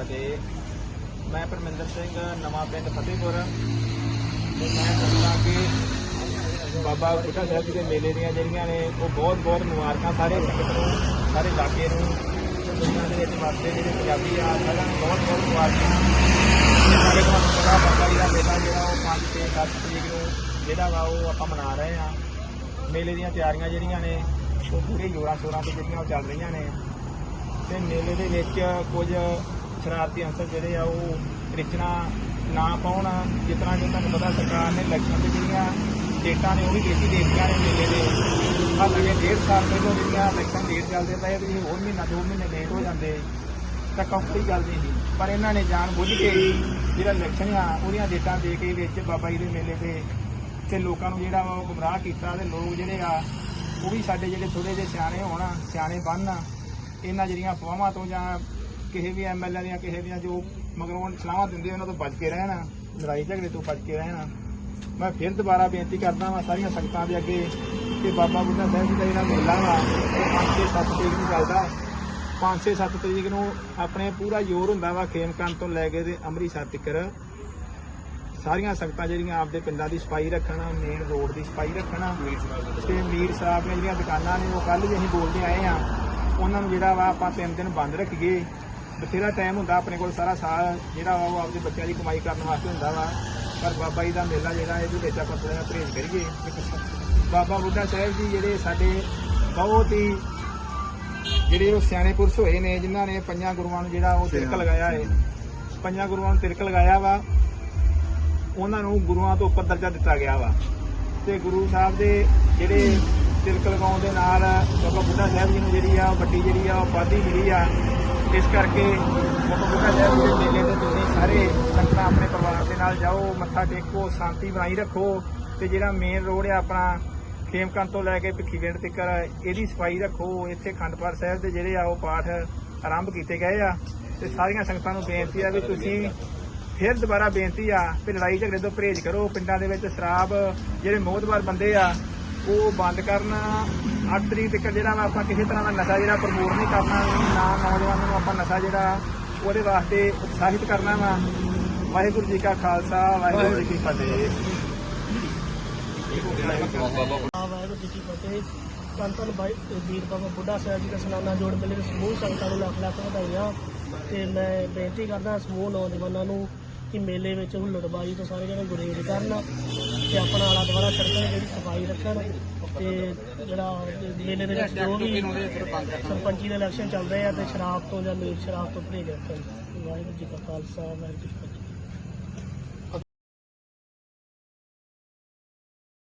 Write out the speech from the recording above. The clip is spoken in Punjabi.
ਫਤਿਹ ਮੈਂ ਪਰਮਿੰਦਰ ਸਿੰਘ, ਨਵਾਂ ਪਿੰਡ ਫਤਿਹਪੁਰ। ਤੇ ਮੈਂ ਦੱਸਦਾ ਕਿ ਬਾਬਾ ਬੁੱਢਾ ਸਾਹਿਬ ਜੀ ਦੇ ਮੇਲੇ ਦੀਆਂ ਜਿਹੜੀਆਂ ਨੇ, ਉਹ ਬਹੁਤ ਬਹੁਤ ਮੁਬਾਰਕਾਂ ਸਾਰੇ ਸੰਗਤ ਨੂੰ, ਸਾਰੇ ਇਲਾਕੇ ਨੂੰ। ਤੇ ਦੁਨੀਆ ਦੇ ਵਿੱਚ ਵਸਦੇ ਜਿਹੜੇ ਪੰਜਾਬੀ ਆ, ਸਾਰਿਆਂ ਨੂੰ ਬਹੁਤ ਬਹੁਤ ਮੁਬਾਰਕਾਂ। ਸਾਰੇ ਤੁਹਾਨੂੰ ਪਤਾ ਬਾਬਾ ਜੀ ਦਾ ਮੇਲਾ ਜਿਹੜਾ, ਉਹ 5 ਤੇ 10 ਤਰੀਕ ਨੂੰ ਜਿਹੜਾ ਵਾ, ਉਹ ਆਪਾਂ ਮਨਾ ਰਹੇ ਆ ਮੇਲੇ ਦੀਆਂ ਤਿਆਰੀਆਂ ਜਿਹੜੀਆਂ ਨੇ, ਉਹ ਪੂਰੇ ਜੋਰਾਂ ਸ਼ੋਰਾਂ ਤੇ ਜਿਹੜੀਆਂ ਉਹ ਚੱਲ ਰਹੀਆਂ ਨੇ। ਤੇ ਮੇਲੇ ਦੇ ਵਿੱਚ ਕੁਝ ਸ਼ਰਾਰਤੀ ਅੰਸਰ ਜਿਹੜੇ ਆ ਉਹ ਕ੍ਰਿਸ਼ਨਾ ਨਾ ਪਾਉਣ, ਜਿਸ ਤਰ੍ਹਾਂ ਕਿ ਤੁਹਾਨੂੰ ਪਤਾ ਸਰਕਾਰ ਨੇ ਇਲੈਕਸ਼ਨ ਦੇ ਜਿਹੜੀਆਂ ਡੇਟਾਂ ਨੇ ਉਹ ਵੀ ਦੇਤੀ ਦੇ ਦਿੱਤੀਆਂ ਨੇ ਮੇਲੇ ਦੇ ਹਾਲਾਂਕਿ ਡੇਢ ਸਾਲ ਪਹਿਲਾਂ ਜਿਹੜੀਆਂ ਇਲੈਕਸ਼ਨ ਡੇਟ ਚੱਲਦੇ ਪਏ ਵੀ ਹੋਰ ਮਹੀਨਾ, ਦੋ ਮਹੀਨੇ ਲੇਟ ਹੋ ਜਾਂਦੇ, ਤਾਂ ਕੰਪਨੀ ਚੱਲਦੀ ਸੀ ਪਰ ਇਹਨਾਂ ਨੇ ਜਾਣ ਬੁੱਝ ਕੇ ਜਿਹੜਾ ਇਲੈਕਸ਼ਨ ਆ, ਉਹਦੀਆਂ ਡੇਟਾਂ ਦੇ ਕੇ ਵਿੱਚ ਬਾਬਾ ਜੀ ਦੇ ਮੇਲੇ ਤੇ ਤੇ ਲੋਕਾਂ ਨੂੰ ਜਿਹੜਾ ਵਾ ਉਹ ਗੁੰਮਰਾਹ ਕੀਤਾ ਤੇ ਲੋਕ ਜਿਹੜੇ ਆ, ਉਹ ਵੀ ਸਾਡੇ ਜਿਹੜੇ ਥੋੜੇ ਜਿਹੇ ਸਿਆਣੇ ਹੋਣ, ਸਿਆਣੇ ਬਣਨ, ਇਹਨਾਂ ਜਿਹੜੀਆਂ ਅਫਵਾਹਾਂ ਤੋਂ ਜਾਂ ਕਿਸੇ ਵੀ ਐਮਐਲਏ ਦੀਆਂ ਕਿਸੇ ਦੀਆਂ ਜੋ ਮਗਰੋਂ ਸਲਾਹਾਂ ਦਿੰਦੇ ਉਹਨਾਂ ਤੋਂ ਬਚ ਕੇ ਰਹਿਣ, ਲੜਾਈ ਝਗੜੇ ਤੋਂ ਬਚ ਕੇ ਰਹਿਣਾ। ਮੈਂ ਫਿਰ ਦੁਬਾਰਾ ਬੇਨਤੀ ਕਰਦਾ ਵਾਂ ਸਾਰੀਆਂ ਸੰਗਤਾਂ ਦੇ ਅੱਗੇ ਕਿ ਬਾਬਾ ਬੁੱਢਾ ਸਾਹਿਬ ਜੀ ਦਾ ਜਿਹੜਾ ਮੇਲਾ ਵਾ, ਉਹ 5 ਤੇ 7 ਤਰੀਕ ਨੂੰ ਚੱਲਦਾ। 5 ਤੇ 7 ਤਰੀਕ ਨੂੰ ਆਪਣੇ ਪੂਰਾ ਜ਼ੋਰ ਹੁੰਦਾ ਵਾ ਖੇਮਕੰਦ ਤੋਂ ਲੈ ਕੇ ਤੇ ਅੰਮ੍ਰਿਤਸਰ ਤੱਕ। ਸਾਰੀਆਂ ਸੰਗਤਾਂ ਜਿਹੜੀਆਂ ਆਪਦੇ ਪਿੰਡਾਂ ਦੀ ਸਫ਼ਾਈ ਰੱਖਣ ਮੇਨ ਰੋਡ ਦੀ ਸਫ਼ਾਈ ਰੱਖਣ। ਤੇ ਮੀਰ ਸਾਹਿਬ ਦੀਆਂ ਜਿਹੜੀਆਂ ਦੁਕਾਨਾਂ ਨੇ, ਉਹ ਕੱਲ ਵੀ ਅਸੀਂ ਬੋਲਦੇ ਆਏ ਆ। ਉਹਨਾਂ ਨੂੰ ਜਿਹੜਾ ਵਾ ਆਪਾਂ ਤਿੰਨ ਦਿਨ ਬੰਦ ਰੱਖੀਏ। ਬਥੇਰਾ ਟਾਈਮ ਹੁੰਦਾ ਆਪਣੇ ਕੋਲ ਸਾਰਾ ਸਾਲ ਜਿਹੜਾ ਵਾ ਉਹ ਆਪਦੇ ਬੱਚਿਆਂ ਦੀ ਕਮਾਈ ਕਰਨ ਵਾਸਤੇ ਹੁੰਦਾ ਵਾ। ਪਰ ਬਾਬਾ ਜੀ ਦਾ ਮੇਲਾ ਜਿਹੜਾ ਇਹਦੇ ਵਿੱਚ ਆਪਾਂ ਥੋੜਾ ਪਰਹੇਜ਼ ਕਰੀਏ। ਬਾਬਾ ਬੁੱਢਾ ਸਾਹਿਬ ਜੀ ਜਿਹੜੇ ਸਾਡੇ ਬਹੁਤ ਹੀ ਜਿਹੜੇ ਉਹ ਸਿਆਣੇ ਪੁਰਸ਼ ਹੋਏ ਨੇ ਜਿਨ੍ਹਾਂ ਨੇ ਪੰਜਾਂ ਗੁਰੂਆਂ ਨੂੰ ਜਿਹੜਾ ਉਹ ਤਿਲਕ ਲਗਾਇਆ ਹੈ। ਪੰਜਾਂ ਗੁਰੂਆਂ ਨੂੰ ਤਿਲਕ ਲਗਾਇਆ ਵਾ। ਉਹਨਾਂ ਨੂੰ ਗੁਰੂਆਂ ਤੋਂ ਉੱਪਰ ਦਰਜਾ ਦਿੱਤਾ ਗਿਆ ਵਾ। ਤੇ ਗੁਰੂ ਸਾਹਿਬ ਦੇ ਜਿਹੜੇ ਤਿਲਕ ਲਗਾਉਣ ਦੇ ਨਾਲ ਬਾਬਾ ਬੁੱਢਾ ਸਾਹਿਬ ਜੀ ਨੂੰ ਜਿਹੜੀ ਆ ਵੱਡੀ ਜਿਹੜੀ ਆ ਉਹ ਉਪਾਧੀ ਮਿਲੀ ਆ। ਇਸ ਕਰਕੇ ਬਾਬਾ ਸਾਹਿਬ ਦੇ ਮੇਲੇ ਤੇ ਤੁਸੀਂ ਸਾਰੇ ਸੰਗਤਾਂ ਆਪਣੇ ਪਰਿਵਾਰ ਦੇ ਨਾਲ ਜਾਓ, ਮੱਥਾ ਟੇਕੋ, ਸ਼ਾਂਤੀ ਬਣਾਈ ਰੱਖੋ ਤੇ ਜਿਹੜਾ ਮੇਨ ਰੋਡ ਆ ਆਪਣਾ ਖੇਮਕੰਦ ਤੋਂ ਲੈ ਕੇ ਭਿੱਖੀਵਿੰਡ ਤੱਕ, ਇਹਦੀ ਸਫ਼ਾਈ ਰੱਖੋ। ਇੱਥੇ ਖੰਡਪਾਠ ਸਾਹਿਬ ਦੇ ਜਿਹੜੇ ਆ ਉਹ ਪਾਠ ਆਰੰਭ ਕੀਤੇ ਗਏ ਆ ਤੇ ਸਾਰੀਆਂ ਸੰਗਤਾਂ ਨੂੰ ਬੇਨਤੀ ਆ ਵੀ ਤੁਸੀਂ ਫਿਰ ਦੁਬਾਰਾ ਬੇਨਤੀ ਆ ਕਿ ਲੜਾਈ ਝਗੜੇ ਤੋਂ ਪਰਹੇਜ਼ ਕਰੋ। ਪਿੰਡਾਂ ਦੇ ਵਿੱਚ ਸ਼ਰਾਬ, ਜਿਹੜੇ ਮੋਹਤਬਾਰ ਬੰਦੇ ਆ ਉਹ ਬੰਦ ਕਰਨਾ 8 ਤਰੀਕ ਤੱਕ ਜਿਹੜਾ ਵਾ ਆਪਾਂ ਕਿਸੇ ਤਰ੍ਹਾਂ ਦਾ ਨਸ਼ਾ ਜਿਹੜਾ ਪ੍ਰਮੋਟ ਨਹੀਂ ਕਰਨਾ, ਨਾ ਨੌਜਵਾਨਾਂ ਨੂੰ ਆਪਾਂ ਨਸ਼ਾ ਜਿਹੜਾ ਉਹਦੇ ਵਾਸਤੇ ਉਤਸ਼ਾਹਿਤ ਕਰਨਾ ਵਾ। ਵਾਹਿਗੁਰੂ ਜੀ ਕਾ ਖਾਲਸਾ, ਵਾਹਿਗੁਰੂ ਜੀ ਕੀ ਫਤਿਹ। ਵਾਹਿਗੁਰੂ ਜੀ ਕੀ ਫਤਿਹ ਧੰਨ ਧੰਨ ਵੀਰ ਬਾਬਾ ਬੁੱਢਾ ਸਾਹਿਬ ਜੀ ਦਾ ਸਲਾਨਾ ਜੋੜ ਮੇਲੇ ਦੇ ਸਮੂਹ ਸੰਗਤਾਂ ਨੂੰ ਲੱਖ ਲੱਖ ਵਧਾਈਆਂ। ਤੇ ਮੈਂ ਬੇਨਤੀ ਕਰਦਾ ਸਮੂਹ ਨੌਜਵਾਨਾਂ ਨੂੰ ਕਿ ਮੇਲੇ ਵਿੱਚ ਹੁੱਲੜਬਾਜ਼ੀ ਤੋਂ ਸਾਰੇ ਜਣੇ ਗੁਰੇਜ਼ ਕਰਨ ਤੇ ਆਪਣਾ ਆਲਾ ਦੁਆਲਾ ਸੜਕਾਂ ਦੀ ਜਿਹੜੀ ਸਫ਼ਾਈ ਰੱਖਣ ਤੇ ਜਿਹੜਾ ਮੇਲੇ ਦੇ ਵਿੱਚ ਜੋ ਵੀ ਸਰਪੰਚੀ ਦੇ ਇਲੈਕਸ਼ਨ ਚੱਲ ਰਹੇ ਆ ਤੇ ਸ਼ਰਾਬ ਤੋਂ ਜਾਂ ਮੀਟ ਸ਼ਰਾਬ ਤੋਂ ਪਰਹੇਜ਼ ਰੱਖਣ ਵਾਹਿਗੁਰੂ ਜੀ ਕਾ ਖਾਲਸਾ, ਵਾਹਿਗੁਰੂ ਜੀ ਕੀ ਫਤਿਹ।